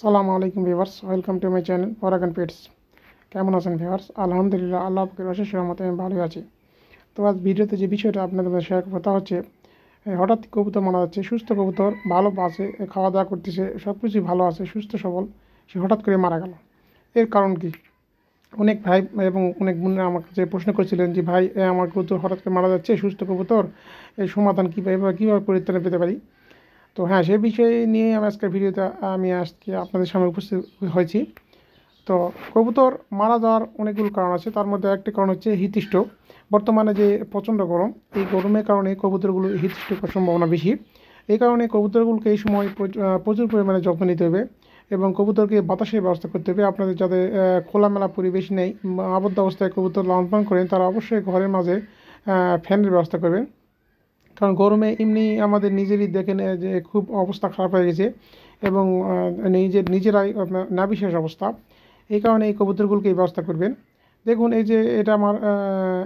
সালামু আলাইকুম viewers welcome to my channel Paragon pets. কেমন আছেন ভিভার্স আলহামদুলিল্লাহ, আল্লাহ পাকের অশেষ রহমতে আমি ভালোই আছি। তো আজ ভিডিওতে যে বিষয়টা আপনাদের শেয়ার করব তা হচ্ছে হঠাৎ কবুতর মারা যাচ্ছে, সুস্থ কবুতর, ভালো আছে খাওয়া দাওয়া করতেছে সব কিছুই ভালো আছে, সুস্থ, সবল, সে হঠাৎ করে মারা গেল। এর কারণ কি? অনেক ভাই এবং অনেক বোনেরা আমার কাছে প্রশ্ন করেছিলেন যে, ভাই আমার কবুতর হঠাৎ করে মারা যাচ্ছে, সুস্থ কবুতর এই সমাধান কীভাবে কীভাবে পরিত্রাণ পেতে পারি? তো হ্যাঁ সে বিষয় নিয়ে আমি আজকের ভিডিওতে আমি আজকে আপনাদের সামনে উপস্থিত হয়েছি। তো কবুতর মারা যাওয়ার অনেকগুলো কারণ আছে। তার মধ্যে একটি কারণ হচ্ছে হিটস্ট্রোক বর্তমানে যে প্রচণ্ড গরম, এই গরমের কারণে কবুতরগুলো হিটস্ট্রোকের সম্ভাবনা বেশি। এই কারণে কবুতরগুলোকে এই সময় প্রচ- প্রচুর পরিমাণে যত্ন নিতে হবে এবং কবুতরকে বাতাসের ব্যবস্থা করতে হবে। আপনাদের যাদের খোলামেলা পরিবেশ নেই আবদ্ধ অবস্থায় কবুতর লালন পালন করেন, তারা অবশ্যই ঘরের মাঝে ফ্যানের ব্যবস্থা করবেন। কারণ গরমে এমনি আমাদের নিজেরই দেখেন যে খুব অবস্থা খারাপ হয়ে গেছে এবং নিজের নিজেরাই নাবিশেষ অবস্থা। এই কারণে এই কবুতরগুলোকে এই ব্যবস্থা করবেন। দেখুন এই যে এটা আমার আহ,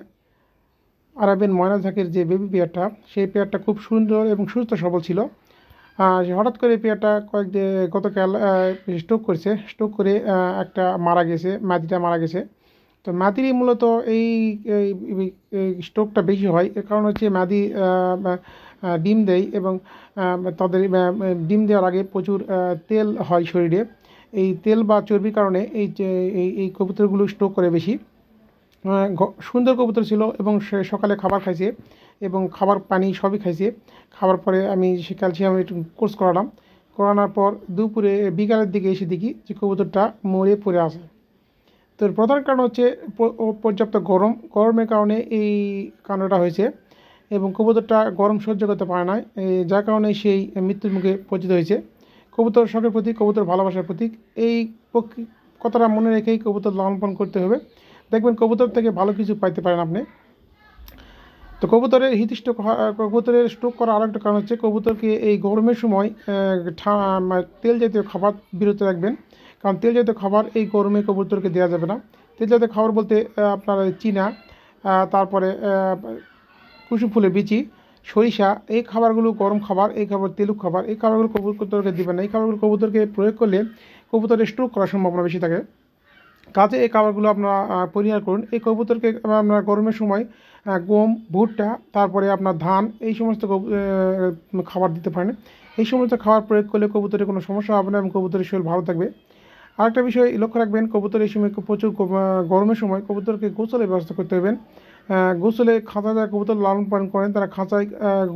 আরাবিয়ান ময়না ঝাঁকের যে বেবি পেয়ারটা সেই পেয়ারটা খুব সুন্দর এবং সুস্থ সবল ছিল। হঠাৎ করে পেয়ারটা কয়েকদিন গতকাল স্ট্রোক করেছে। স্ট্রোক করে একটা মারা গেছে মাদিটা মারা গেছে। তো মাদিরই মূলত এই স্ট্রোকটা বেশি হয়। এর কারণ হচ্ছে মাদি ডিম দেয় এবং তাদের ডিম দেওয়ার আগে প্রচুর তেল হয় শরীরে। এই তেল বা চর্বির কারণে এই যে, এই কবুতরগুলো স্ট্রোক করে বেশি। সুন্দর কবুতর ছিল এবং সে সকালে খাবার খাইছে এবং খাবার পানি সবই খাইছে। খাবার পরে আমি সে ক্যালসিয়াম একটু কোর্স করালাম। করানোর পর দুপুরে বিকালের দিকে এসে দেখি যে কবুতরটা মরে পড়ে আছে। তো প্রধান কারণ হচ্ছে পর্যাপ্ত গরম, গরমের কারণে এই কাণ্ডটা হয়েছে এবং কবুতরটা গরম সহ্য করতে পারে না যার কারণে সেই মৃত্যুর মুখে পরিচিত হয়েছে। কবুতর শখের প্রতীক কবুতর ভালোবাসার প্রতীক, এই কথাটা মনে রেখেই কবুতর লালন করতে হবে। দেখবেন কবুতর থেকে ভালো কিছু পাইতে পারেন আপনি। তো কবুতরের স্ট্রোক কবুতরের স্ট্রোক করার আরেকটা কারণ হচ্ছে কবুতরকে এই গরমের সময় তেল জাতীয় খাবার বিরত রাখবেন। কারণ তেল জাতীয় খাবার এই গরমে কবুতরকে দেওয়া যাবে না। তেল জাতীয় খাবার বলতে আপনার চীনা তারপরে কুসুম ফুলের বিচি, সরিষা, এই খাবারগুলো গরম খাবার, এই খাবার তেলুক খাবার, এই খাবারগুলো কবুতরকে দিবেন না। এই খাবারগুলো কবুতরকে প্রয়োগ করলে কবুতরের স্ট্রোক করার সম্ভাবনা বেশি থাকে। কাজে এই খাবারগুলো আপনারা পরিহার করুন। এই কবুতরকে আপনার গরমের সময় গম, ভুট্টা, তারপরে আপনার ধান, এই সমস্ত খাবার দিতে পারেন। এই সমস্ত খাবার প্রয়োগ করলে কবুতরের কোনো সমস্যা হবে না এবং কবুতরের শরীর ভালো থাকবে। আরেকটা বিষয় লক্ষ্য রাখবেন কবুতর এই সময় প্রচুর গরমের সময় কবুতরকে গোসলের ব্যবস্থা করতে হবেন গোসলে খাঁচা যারা কবুতর লালন পালন করেন, তারা খাঁচায়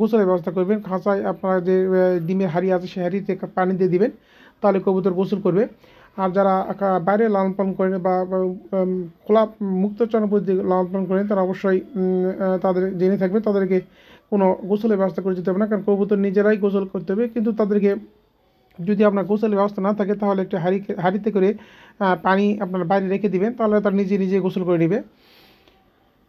গোসলের ব্যবস্থা করবেন। খাঁচায় আপনার যে ডিমের হাড়ি আছে, সেই হাড়িতে পানি দিয়ে দিবেন, তাহলে কবুতর গোসল করবে। আর যারা বাইরে লালন পালন করেন বা খোলা মুক্তচরণ পদ্ধতি লালন পালন করেন, তারা অবশ্যই তাদের জেনে থাকবে। তাদেরকে কোনো গোসলের ব্যবস্থা করে দিতে হবে না, কারণ কবুতর নিজেরাই গোসল করতে হবে, কিন্তু তাদেরকে যদি আপনার গোসলের ব্যবস্থা না থাকে, তাহলে একটা হাঁড়ি হাঁড়িতে করে পানি আপনার বাইরে রেখে দিবেন, তাহলে তার নিজে নিজে গোসল করে নেবে।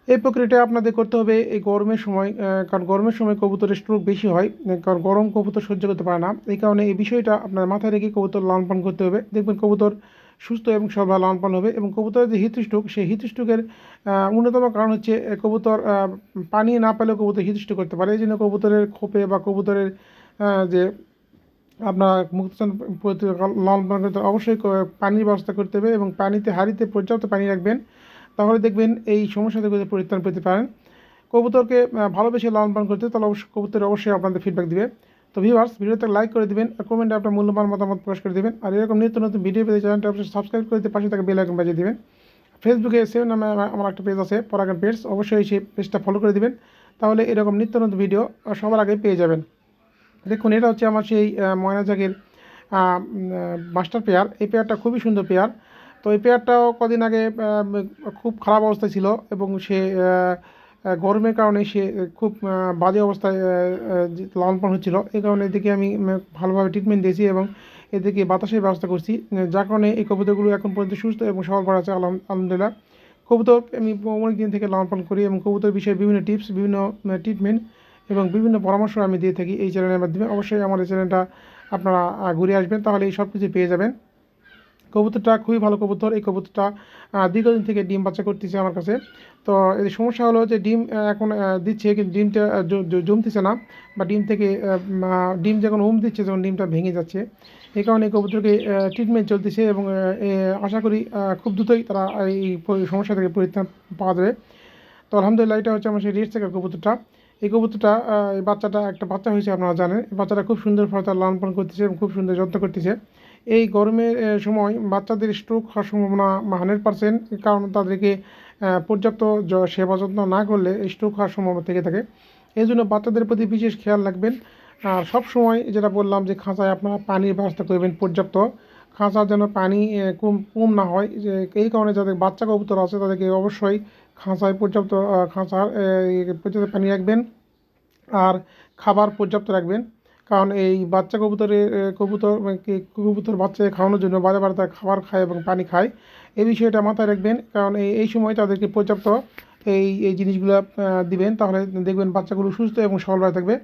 এই প্রক্রিয়াটা আপনাদের করতে হবে এই গরমের সময় কারণ গরমের সময় কবুতরের স্ট্রোক বেশি হয় কারণ গরম কবুতর সহ্য করতে পারে না। এই কারণে এই বিষয়টা আপনার মাথায় রেখে কবুতর লালন পালন করতে হবে। দেখবেন কবুতর সুস্থ এবং সবাই লালন পালন হবে এবং কবুতরের যে হিটস্ট্রোক সেই হিটস্ট্রোকের অন্যতম কারণ হচ্ছে কবুতর পানি না পেলেও কবুতর হিটস্ট্রোক করতে পারে। এই জন্য কবুতরের খোপে বা কবুতরের যে আপনার মুক্তচন্দ্র লালন করতে অবশ্যই পানির ব্যবস্থা করতে হবে এবং পানিতে, হাঁড়িতে পর্যাপ্ত পানি রাখবেন। তাহলে দেখবেন এই সমস্যা থেকে পরিত্রাণ পেতে পারেন। কবুতরকে ভালোবেসে লালন পালন করতে তাহলে অবশ্যই কবুতর অবশ্যই আপনাদের ফিডব্যাক দিবে। তো ভিউয়ার্স ভিডিওতে লাইক করে দিবেন আর কমেন্টে আপনার মূল্যবান মতামত প্রকাশ করে দিবেন। আর এরকম নিত্য নতুন ভিডিও পেতে চ্যানেলটা অবশ্যই সাবস্ক্রাইব করে দিয়ে পাশে থাকা বেল আইকন বাজিয়ে দিবেন। ফেসবুকে সেভ নামে আমার একটা পেজ আছে পরাগান পেজ অবশ্যই সেই পেজটা ফলো করে দিবেন। তাহলে এরকম নিত্য নতুন ভিডিও সবার আগে পেয়ে যাবেন। দেখুন এটা হচ্ছে আমার সেই আহ, ময়না জাগের মাস্টার পেয়ার এই পেয়ারটা খুবই সুন্দর পেয়ার তো এই পেয়ারটাও কদিন আগে খুব খারাপ অবস্থায় ছিল এবং সে গরমের কারণে সে খুব বাজে অবস্থায় লালন হচ্ছিল। এই কারণে এদিকে আমি ভালোভাবে ট্রিটমেন্ট দিয়েছি এবং এদিকে বাতাসের ব্যবস্থা করছি। যার কারণে এই কবুতরগুলো এখন পর্যন্ত সুস্থ এবং সবল পড়া আছে আলহাম- আলহামদুলিল্লাহ। কবুতর আমি অনেক দিন থেকে লালন করি এবং কবুতর বিষয়ে বিভিন্ন টিপস বিভিন্ন ট্রিটমেন্ট এবং বিভিন্ন পরামর্শ আমি দিয়ে থাকি এই চ্যানেলের মাধ্যমে। অবশ্যই আমার এই চ্যানেলটা আপনারা ঘুরে আসবেন, তাহলে এই সব কিছু পেয়ে যাবেন। কবুতরটা খুবই ভালো কবুতর। এই কবুতরটা দীর্ঘদিন থেকে ডিম বাচ্চা করতেছে আমার কাছে। তো এর সমস্যা হলো যে ডিম এখন দিচ্ছে কিন্তু ডিমটা জমতেছে না। বা ডিম থেকে ডিম যখন উম দিচ্ছে তখন ডিমটা ভেঙে যাচ্ছে। এই কারণে এই কবুতরকে ট্রিটমেন্ট চলতেছে এবং আশা করি খুব দ্রুতই তারা এই সমস্যা থেকে পরিত্রাণ পাওয়া যাবে। তো আলহামদুলিল্লাহ, এটা হচ্ছে আমার সেই রেড থেকে কবুতরটা। এই কবুতরটা এই বাচ্চাটা একটা বাচ্চা হয়েছে, আপনারা জানেন। বাচ্চাটা খুব সুন্দরভাবে তার লালন করতেছে এবং খুব সুন্দর যত্ন করতেছে। এই গরমের সময় বাচ্চাদের স্ট্রোক হওয়ার সম্ভাবনা হান্ড্রেড পার্সেন্ট কারণ তাদেরকে পর্যাপ্ত সেবা যত্ন না করলে স্ট্রোক হওয়ার সম্ভাবনা থেকে থাকে। এই জন্য বাচ্চাদের প্রতি বিশেষ খেয়াল রাখবেন। আর সব সময় যেটা বললাম যে খাঁচায় আপনারা পানির ব্যবস্থা করবেন পর্যাপ্ত। খাঁচার যেন পানি কম কম না হয়। যে এই কারণে যাদের বাচ্চা কবুতর আছে তাদেরকে অবশ্যই খাঁচায় পর্যাপ্ত খাঁচার পর্যাপ্ত পানি রাখবেন আর খাবার পর্যাপ্ত রাখবেন। কারণ এই বাচ্চা কবুতরের কবুতর কবুতর বাচ্চাকে খাওয়ানোর জন্য বারে বারে তারা খাবার খায় এবং পানি খায়। এই বিষয়টা মাথায় রাখবেন। কারণ এই এই সময় তাদেরকে পর্যাপ্ত এই এই জিনিসগুলো দিবেন। তাহলে দেখবেন বাচ্চাগুলো সুস্থ এবং সবলভাবে থাকবে।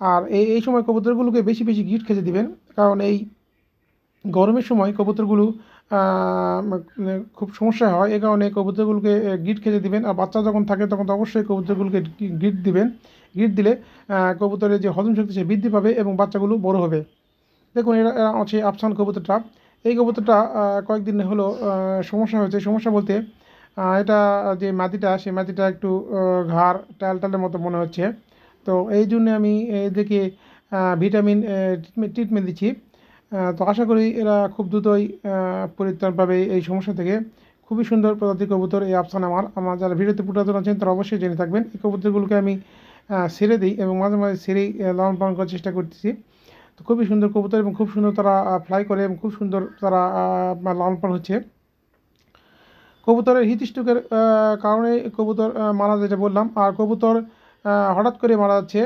আর এই এই সময় কবুতরগুলোকে বেশি বেশি গিট খেতে দিবেন। কারণ এই গরমের সময় কবুতরগুলো খুব সমস্যা হয়। এই কারণে কবুতরগুলোকে গিট খেতে দিবেন। আর বাচ্চা যখন থাকে তখন তো অবশ্যই কবুতরগুলোকে গিট দিবেন। গিট দিলে কবুতরের যে হজম শক্তি সে বৃদ্ধি পাবে এবং বাচ্চাগুলো বড় হবে। দেখুন, এরা হচ্ছে আফসান কবুতরটা। এই কবুতরটা কয়েকদিন হলো সমস্যা হয়েছে। সমস্যা বলতে এটা যে মাটিটা সেই মাটিটা একটু ঘাড়, টাল টালের মতো মনে হচ্ছে। তো এই জন্য আমি এদেরকে ভিটামিন ট্রিটমেন্ট দিচ্ছি। তো আশা করি এরা খুব দ্রুতই পরিত্রাণ পাবে এই সমস্যা থেকে। খুবই সুন্দর প্রজাতির কবুতর এই আফসান আমার। আমার যারা ভিডিওতে পুরাতন আছেন, তারা অবশ্যই জেনে থাকবেন। এই কবুতরগুলোকে আমি ছেড়ে দিই এবং মাঝে মাঝে ছেড়েই লালন পালন করার চেষ্টা করতেছি। তো খুবই সুন্দর কবুতর এবং খুব সুন্দর তারা ফ্লাই করে এবং খুব সুন্দর তারা লালন পালন হচ্ছে। কবুতরের হিট স্ট্রোকের কারণে কবুতর মারা যেটা বললাম। আর কবুতর হঠাৎ করে মারা যাচ্ছে।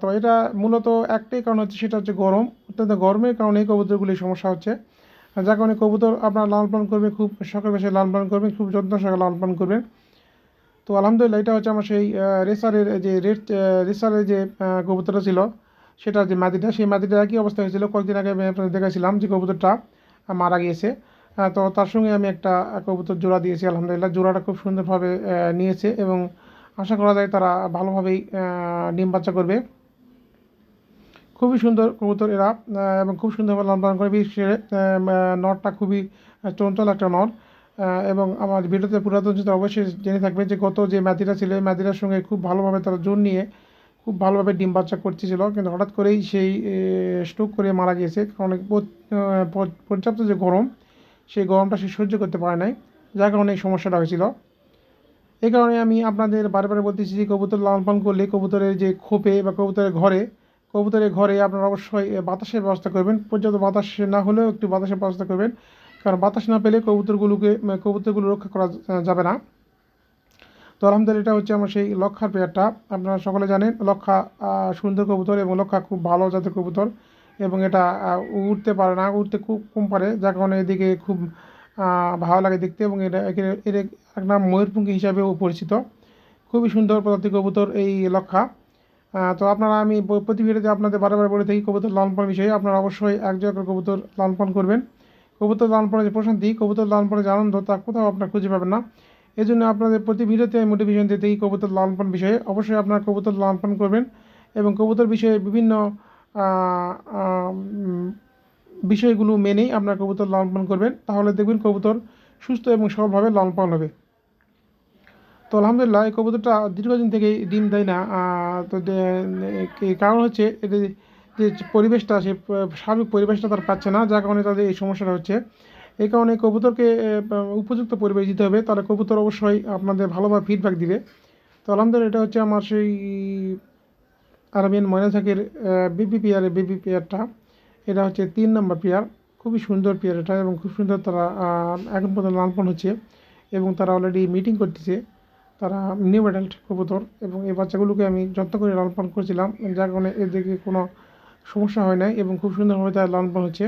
তো এটা মূলত একটাই কারণ হচ্ছে, সেটা হচ্ছে গরম। অত্যন্ত গরমের কারণে এই কবুতরগুলির সমস্যা হচ্ছে। যার কারণে কবুতর আপনার লালন পালন করবে, খুব সকাল বেশি লালন পালন করবেন, খুব যত্ন সহকারে লালন পালন করবেন। তো আলহামদুলিল্লাহ, এটা হচ্ছে আমার সেই রেসারের যে রেড রেসারের যে কবুতরটা ছিল, সেটা যে মাদিটা সেই মাদিটা একই অবস্থা হয়েছিল। কয়েকদিন আগে আমি আপনাদের দেখাছিলাম যে কবুতরটা মারা গিয়েছে। তো তার সঙ্গে আমি একটা কবুতর জোড়া দিয়েছি, আলহামদুলিল্লাহ। জোড়াটা খুব সুন্দরভাবে নিয়েছে এবং আশা করা যায় তারা ভালোভাবেই ডিম বাচ্চা করবে। খুবই সুন্দর কবুতর এরা এবং খুব সুন্দরভাবে লালন পালন করে। বিশেষ আহ, খুবই চঞ্চল একটা আহ, এবং আমার ভিডিওতে পুরাতন চিত্র অবশ্যই জেনে থাকবেন যে গত যে ম্যাদিটা ছিল এই ম্যাদিটার সঙ্গে খুব ভালোভাবে তারা জোর নিয়ে খুব ভালোভাবে ডিম বাচ্চা করতেছিল। কিন্তু হঠাৎ করেই সেই স্ট্রোক করে মারা গিয়েছে। কারণ পর্যাপ্ত যে গরম সেই গরমটা সে সহ্য করতে পারে নাই যার কারণে এই সমস্যাটা হয়েছিল। এই কারণে আমি আপনাদের বারে বলতেছি যে কবুতর লালন পালন করলে কবুতরের যে খোপে বা কবুতরের ঘরে কবুতরের ঘরে আপনারা অবশ্যই বাতাসের ব্যবস্থা করবেন। পর্যাপ্ত বাতাস না হলেও একটু বাতাসের ব্যবস্থা করবেন। কারণ বাতাস না পেলে কবুতরগুলোকে কবুতরগুলো রক্ষা করা যাবে না। তো আলহামদুলিল্লাহ এটা হচ্ছে আমার সেই লক্ষার পেয়ারটা। আপনারা সকলে জানেন, লক্ষা সুন্দর কবুতর এবং লক্ষা খুব ভালো জাতের কবুতর এবং এটা উঠতে পারে না উঠতে খুব কম পারে। যার কারণে এদিকে খুব ভালো লাগে দেখতে এবং এটা এর এক নাম ময়ূরপুঙ্খী হিসাবেও পরিচিত। খুবই সুন্দর প্রজাতি কবুতর এই লক্ষা। তো আপনারা আমি প্রতি ভিডিওতে আপনাদের বারে বারে বলে থাকি, কবুতর লালন বিষয়ে। আপনারা অবশ্যই এক জায়গায় কবুতর লালন করবেন। কবুতর লালন যে প্রশান্তি, কবুতর লালন পালনের যে আনন্দ, তা কোথাও আপনারা খুঁজে পাবেন না। এই জন্য আপনাদের প্রতি ভিডিওতে আমি মোটিভেশন দিতে এই কবুতর লালন বিষয়ে। অবশ্যই আপনারা কবুতর লালন করবেন এবং কবুতর বিষয়ে বিভিন্ন বিষয়গুলো মেনেই আপনার কবুতর লালন পালন করবেন। তাহলে দেখবেন কবুতর সুস্থ এবং সবলভাবে লালন পালন হবে। তো আলহামদুলিল্লাহ, এই কবুতরটা দীর্ঘদিন থেকে ডিম দেয় না। তো কারণ হচ্ছে এদের যে পরিবেশটা, সে স্বাভাবিক পরিবেশটা তার পাচ্ছে না, যার কারণে তাদের এই সমস্যাটা হচ্ছে। এই কারণে কবুতরকে উপযুক্ত পরিবেশ দিতে হবে। তাহলে কবুতর অবশ্যই আপনাদের ভালোভাবে ফিডব্যাক দিবে। তো আলহামদুলিল্লাহ, এটা হচ্ছে আমার সেই আরবিয়ান ময়নাথাকের বিপি পেয়ারের বিপি পেয়ারটা এটা হচ্ছে তিন নম্বর পেয়ার। খুবই সুন্দর পেয়ার এটা এবং খুব সুন্দর তারা এখন পর্যন্ত লালপন হচ্ছে এবং তারা অলরেডি মিটিং করতেছে। তারা নিউ অ্যাডাল্ট কবুতর এবং এই বাচ্চাগুলোকে আমি যত্ন করে লালন পালন করছিলাম। যার কারণে এদেরকে কোনো সমস্যা হয় নাই এবং খুব সুন্দরভাবে তারা লালন পালন হচ্ছে।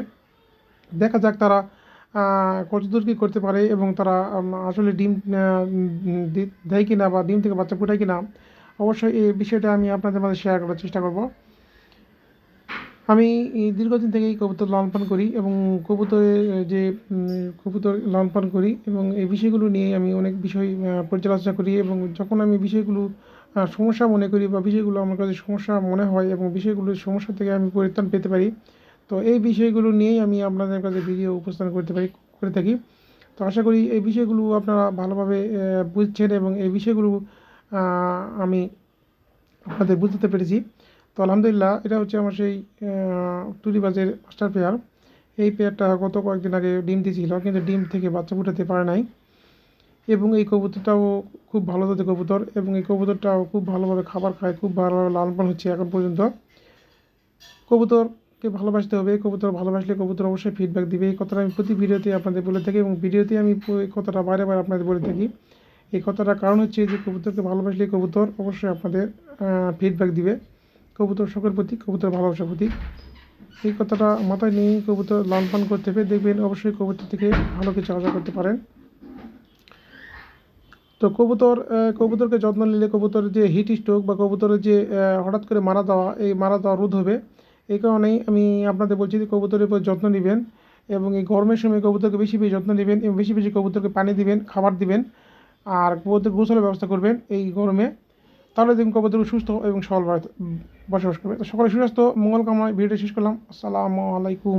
দেখা যাক তারা কতদূর কী করতে পারে এবং তারা আসলে ডিম দেয় কিনা বা ডিম থেকে বাচ্চা ফোটায় কিনা। অবশ্যই এই বিষয়টা আমি আপনাদের মাঝে শেয়ার করার চেষ্টা করব। আমি দীর্ঘদিন থেকেই কবুতর লালন পালন করি এবং কবুতরের যে কবুতর লালন পালন করি এবং এই বিষয়গুলো নিয়ে আমি অনেক বিষয় পর্যালোচনা করি এবং যখন আমি বিষয়গুলো সমস্যা মনে করি বা বিষয়গুলো আমার কাছে সমস্যা মনে হয় এবং বিষয়গুলোর সমস্যা থেকে আমি পরিত্রাণ পেতে পারি, তো এই বিষয়গুলো নিয়েই আমি আপনাদের কাছে ভিডিও উপস্থাপন করতে পারি, করে থাকি। তো আশা করি এই বিষয়গুলো আপনারা ভালোভাবে বুঝছেন এবং এই বিষয়গুলো আমি আপনাদের বুঝতে পেরেছি। তো আলহামদুলিল্লাহ, এটা হচ্ছে আমার সেই টুরিবাজের মাস্টার পেয়ার এই পেয়ারটা গত কয়েকদিন আগে ডিম দিয়েছিল, কিন্তু ডিম থেকে বাচ্চা ফুটাতে পারে নাই। এবং এই কবুতরটাও খুব ভালো জাতের কবুতর, এবং এই কবুতরটাও খুব ভালোভাবে খাবার খায়, খুব ভালোভাবে লালন হচ্ছে এখন পর্যন্ত। কবুতরকে ভালোবাসতে হবে কবুতর ভালোবাসলে কবুতর অবশ্যই ফিডব্যাক দিবে। এই কথাটা আমি প্রতি ভিডিওতে আপনাদের বলে থাকি, এবং ভিডিওতে আমি এই কথাটা বাইরে বারে আপনাদের বলে থাকি। এই কথাটার কারণ হচ্ছে যে কবুতরকে ভালোবাসলে কবুতর অবশ্যই আপনাদের ফিডব্যাক দিবে। কবুতর শখের প্রতি কবুতর ভালোবাসার প্রতি। এই কথাটা মাথায় নিয়ে কবুতর লালন করতে হবে। দেখবেন অবশ্যই কবুতর থেকে ভালো কিছু আশা করতে পারেন। তো কবুতর কবুতরকে যত্ন নিলে কবুতরের যে হিট স্ট্রোক বা কবুতরের যে হঠাৎ করে মারা দেওয়া এই মারা দেওয়া রোধ হবে। এই কারণেই আমি আপনাদের বলছি যে কবুতরের উপর যত্ন নেবেন এবং এই গরমের সময় কবুতরকে বেশি বেশি যত্ন নেবেন এবং বেশি বেশি কবুতরকে পানি দিবেন, খাবার দিবেন। আর কবুতর গোসলের ব্যবস্থা করবেন এই গরমে। তাহলে দেখুন কবুতর সুস্থ এবং সবল বসবাস করবে। তো সকলে সুস্বাস্থ্য, মঙ্গল কামনায় ভিডিওটি শেষ করলাম। আসসালামু আলাইকুম।